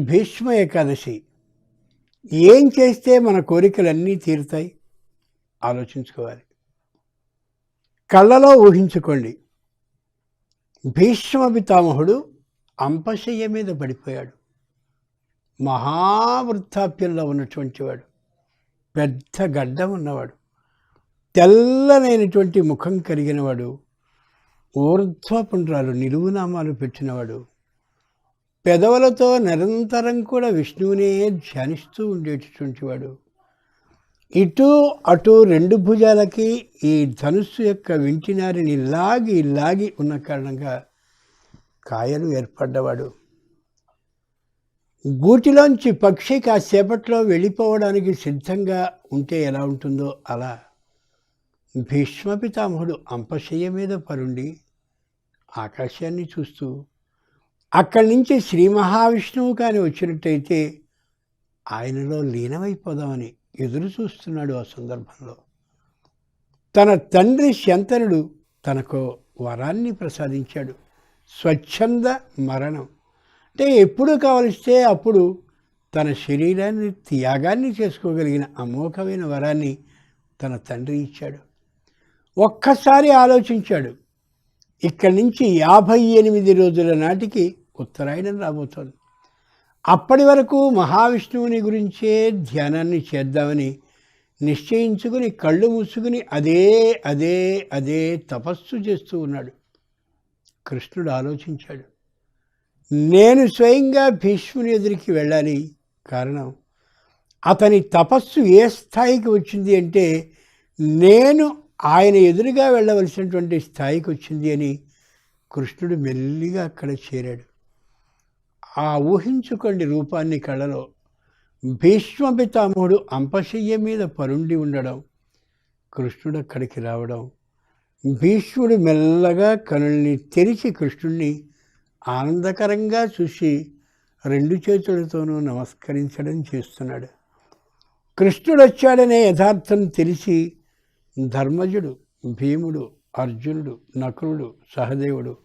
భీష్మ ఏకాదశి. ఏం చేస్తే మన కోరికలన్నీ తీరుతాయి? ఆలోచించుకోవాలి. కళ్ళలో ఊహించుకోండి. భీష్మ పితామహుడు అంపశయ్య మీద పడిపోయాడు. మహావృద్ధాప్యంలో ఉన్నటువంటి వాడు. పెద్ద గడ్డం ఉన్నవాడు. తెల్లనైనటువంటి ముఖం కలిగినవాడు. ఊర్ధ్వపుండ్రాలు నిలువునామాలు పెట్టినవాడు. పెదవులతో నిరంతరం కూడా విష్ణువునే ధ్యానిస్తూ ఉండేటటువంటి వాడు. ఇటు అటు రెండు భుజాలకి ఈ ధనుస్సు యొక్క వింటినారిని లాగి లాగి ఉన్న కారణంగా కాయలు ఏర్పడ్డవాడు. గూటిలోంచి పక్షి కాసేపట్లో వెళ్ళిపోవడానికి సిద్ధంగా ఉంటే ఎలా ఉంటుందో అలా. భీష్మ పితామహుడు అంపశయ్య మీద పరుండి ఆకాశాన్ని చూస్తూ అక్కడి నుంచి శ్రీ మహావిష్ణువు కానీ వచ్చినట్టయితే ఆయనలో లీనమైపోదామని ఎదురు చూస్తున్నాడు ఆ సందర్భంలో. తన తండ్రి శంతనుడు తనకు వరాన్ని ప్రసాదించాడు. స్వచ్ఛంద మరణం. అంటే ఎప్పుడు కావలిస్తే అప్పుడు తన శరీరాన్ని త్యాగాన్ని చేసుకోగలిగిన అమోఘమైన వరాన్ని తన తండ్రి ఇచ్చాడు. ఒక్కసారి ఆలోచించాడు. ఇక్కడి నుంచి యాభై ఎనిమిది రోజుల నాటికి ఉత్తరాయణం రాబోతోంది. అప్పటి వరకు మహావిష్ణువుని గురించే ధ్యానాన్ని చేద్దామని నిశ్చయించుకుని కళ్ళు మూసుకుని అదే అదే అదే తపస్సు చేస్తూ ఉన్నాడు. కృష్ణుడు ఆలోచించాడు. నేను స్వయంగా భీష్ముని ఎదురికి వెళ్ళాలి. కారణం అతని తపస్సు ఏ స్థాయికి వచ్చింది అంటే నేను ఆయన ఎదురుగా వెళ్ళవలసినటువంటి స్థాయికి వచ్చింది అని కృష్ణుడు మెల్లిగా అక్కడ చేరాడు. ఆ ఊహించుకోండి రూపాన్ని కళలో. భీష్మపితామహుడు అంపశయ్య మీద పరుండి ఉండడం కృష్ణుడు అక్కడికి రావడం భీష్ముడు మెల్లగా కనుల్ని తెరిచి కృష్ణుణ్ణి ఆనందకరంగా చూసి రెండు చేతులతోనూ నమస్కరించడం చేస్తున్నాడు. కృష్ణుడు వచ్చాడనే యథార్థం తెలిసి ధర్మజుడు భీముడు అర్జునుడు నకులుడు సహదేవుడు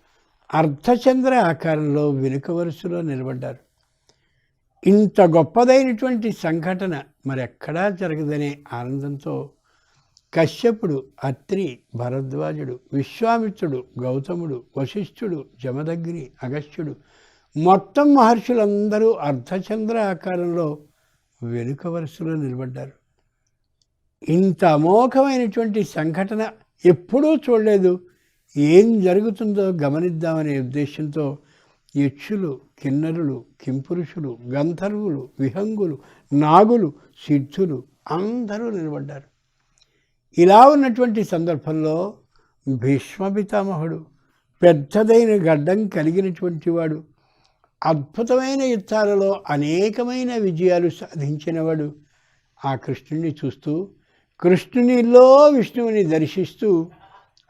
అర్ధచంద్ర ఆకారంలో వెనుక వరుసలో నిలబడ్డారు. ఇంత గొప్పదైనటువంటి సంఘటన మరెక్కడా జరగదనే ఆనందంతో కశ్యపుడు అత్రి భరద్వాజుడు విశ్వామిత్రుడు గౌతముడు వశిష్ఠుడు జమదగ్ని అగస్త్యుడు మొత్తం మహర్షులందరూ అర్ధచంద్ర ఆకారంలో వెనుక వరుసలో నిలబడ్డారు. ఇంత అమోఘమైనటువంటి సంఘటన ఎప్పుడూ చూడలేదు. ఏం జరుగుతుందో గమనిద్దామనే ఉద్దేశంతో యక్షులు కిన్నరులు కింపురుషులు గంధర్వులు విహంగులు నాగులు సిద్ధులు అందరూ నిలబడ్డారు. ఇలా ఉన్నటువంటి సందర్భంలో భీష్మ పితామహుడు పెద్దదైన గడ్డం కలిగినటువంటి వాడు అద్భుతమైన యుద్ధాలలో అనేకమైన విజయాలు సాధించినవాడు ఆ కృష్ణుణ్ణి చూస్తూ కృష్ణునిలో విష్ణువుని దర్శిస్తూ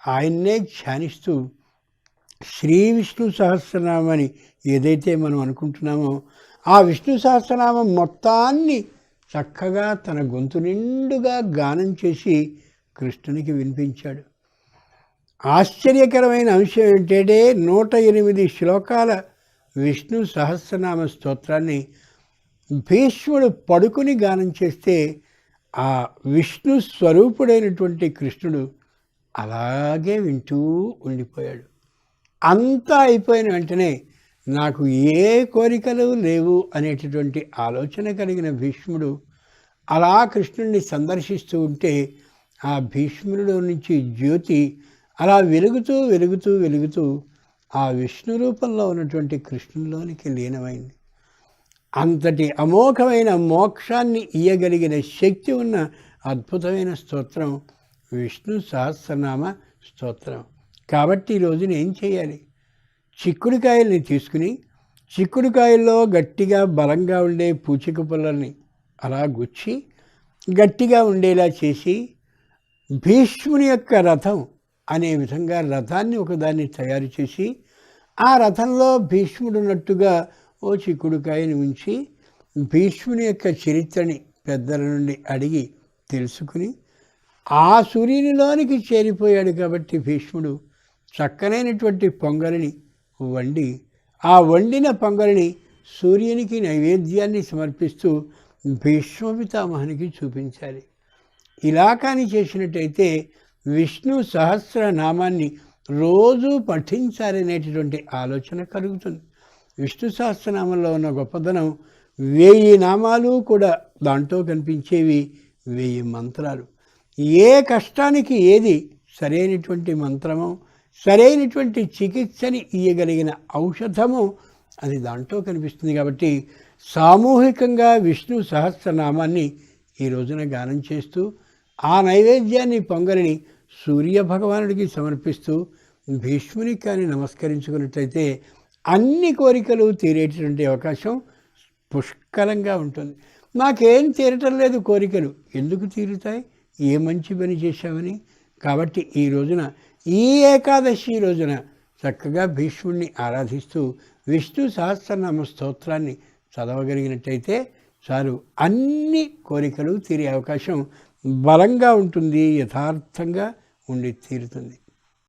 ఆయన్నే ధ్యానిస్తూ శ్రీ విష్ణు సహస్రనామని ఏదైతే మనం అనుకుంటున్నామో ఆ విష్ణు సహస్రనామం మొత్తాన్ని చక్కగా తన గొంతు నిండుగా గానం చేసి కృష్ణునికి వినిపించాడు. ఆశ్చర్యకరమైన అంశం ఏంటంటే నూట ఎనిమిది శ్లోకాల విష్ణు సహస్రనామ స్తోత్రాన్ని భీష్ముడు పడుకుని గానం చేస్తే ఆ విష్ణు స్వరూపుడైనటువంటి కృష్ణుడు అలాగే వింటూ ఉండిపోయాడు. అంతా అయిపోయిన వెంటనే నాకు ఏ కోరికలు లేవు అనేటటువంటి ఆలోచన కలిగిన భీష్ముడు అలా కృష్ణుడిని సందర్శిస్తూ ఉంటే ఆ భీష్ముడిలో నుంచి జ్యోతి అలా వెలుగుతూ వెలుగుతూ వెలుగుతూ ఆ విష్ణు రూపంలో ఉన్నటువంటి కృష్ణులోనికి లీనమైంది. అంతటి అమోఘమైన మోక్షాన్ని ఇయ్యగలిగిన శక్తి ఉన్న అద్భుతమైన స్తోత్రం విష్ణు సహస్రనామ స్తోత్రం. కాబట్టి ఈరోజు ఏం చేయాలి? చిక్కుడుకాయల్ని తీసుకుని చిక్కుడుకాయల్లో గట్టిగా బలంగా ఉండే పూచిక పుల్లల్ని అలా గుచ్చి గట్టిగా ఉండేలా చేసి భీష్ముని యొక్క రథం అనే విధంగా రథాన్ని ఒకదాన్ని తయారు చేసి ఆ రథంలో భీష్ముడు ఉన్నట్టుగా ఓ చిక్కుడుకాయని ఉంచి భీష్ముని యొక్క చరిత్రని పెద్దల నుండి అడిగి తెలుసుకుని ఆ సూర్యునిలోనికి చేరిపోయాడు కాబట్టి భీష్ముడు చక్కనైనటువంటి పొంగలిని వండి ఆ వండిన పొంగలిని సూర్యునికి నైవేద్యాన్ని సమర్పిస్తూ భీష్మపితామహనికి చూపించాలి. ఇలా కానీ చేసినట్టయితే విష్ణు సహస్రనామాన్ని రోజు పఠించాలనేటటువంటి ఆలోచన కలుగుతుంది. విష్ణు సహస్రనామంలో ఉన్న గొప్పదనం వెయ్యి నామాలు కూడా దాంట్లో కనిపించేవి వెయ్యి మంత్రాలు. ఏ కష్టానికి ఏది సరైనటువంటి మంత్రము సరైనటువంటి చికిత్సని ఇయ్యగలిగిన ఔషధము అది దాంట్లో కనిపిస్తుంది కాబట్టి సామూహికంగా విష్ణు సహస్రనామాన్ని ఈ రోజున గానం చేస్తూ ఆ నైవేద్యాన్ని పొంగలిని సూర్య భగవానుడికి సమర్పిస్తూ భీష్మునికి కానీ నమస్కరించుకున్నట్లయితే అన్ని కోరికలు తీరేటటువంటి అవకాశం పుష్కలంగా ఉంటుంది. నాకేం తీరటం లేదు కోరికలు. ఎందుకు తీరుతాయి? ఏ మంచి పని చేశామని? కాబట్టి ఈ రోజున ఈ ఏకాదశి రోజున చక్కగా భీష్ముడిని ఆరాధిస్తూ విష్ణు సహస్రనామ స్తోత్రాన్ని చదవగలిగినట్టయితే చాలు అన్ని కోరికలు తీరే అవకాశం బలంగా ఉంటుంది యథార్థంగా ఉండి తీరుతుంది.